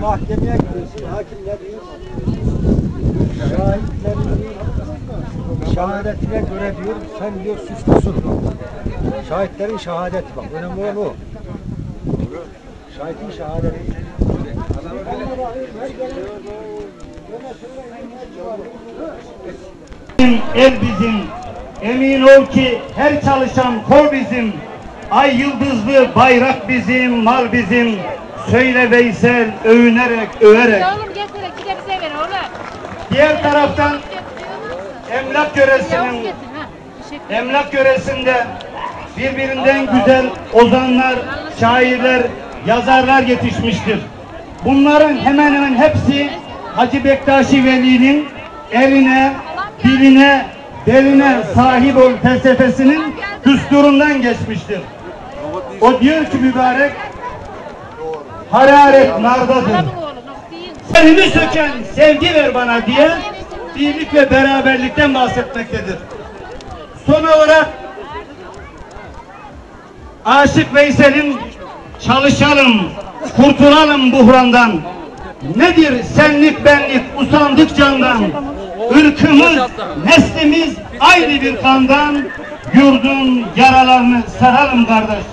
Mahkemeye gidiyorsun. Hakim ne diyor? Şahitlerin şehadetine göre diyor sen diyor suçlusun. Şahitlerin şehadeti bak. Önemli olan o. Şahidin şehadeti. El bizim, emin ol ki her çalışan kol bizim. Ay yıldızlı bayrak bizim, mal bizim. Söyle Veysel övünerek, överek. Oğlum getir, iki de bize ver oğlum. Diğer taraftan emlak yöresinin, emlak yöresinde birbirinden güzel ozanlar, şairler, yazarlar yetişmiştir. Bunların hemen hemen hepsi Hacı Bektaşi Veli'nin eline, diline, beline sahip ol felsefesinin düsturundan geçmiştir. O diyor ki mübarek, hararet nardadır. Elini söken sevgi ver bana diye birlik ve beraberlikten bahsetmektedir. Son olarak Aşık Veysel'in çalışalım, kurtulalım buhrandan. Nedir senlik benlik usandık candan. Irkımız, neslimiz aynı bir kandan. Yurdun yaralarını saralım kardeş.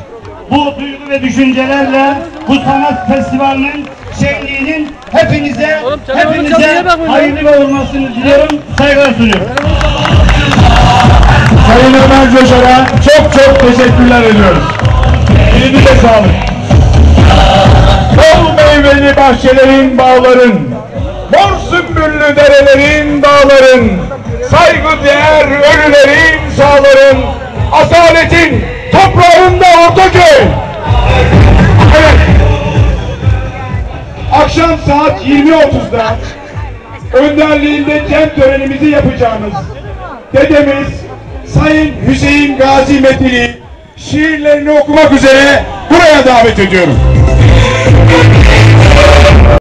Bu duygu ve düşüncelerle bu sanat festivalinin şenliğinin hepinize hepinize hayırlı olmasını diliyorum. Saygılar sunuyorum. Sayın Ömer Coşar'a çok çok teşekkürler ediyoruz. Elinize sağlık. Bahçelerin, bağların, mor sümbüllü derelerin, dağların, saygıdeğer ölülerin, sağların, asaletin toprağında Ortaköy. Evet. Akşam saat 20.30'da önderliğinde cem törenimizi yapacağımız dedemiz Sayın Hüseyin Gazi Metini şiirlerini okumak üzere buraya davet ediyorum.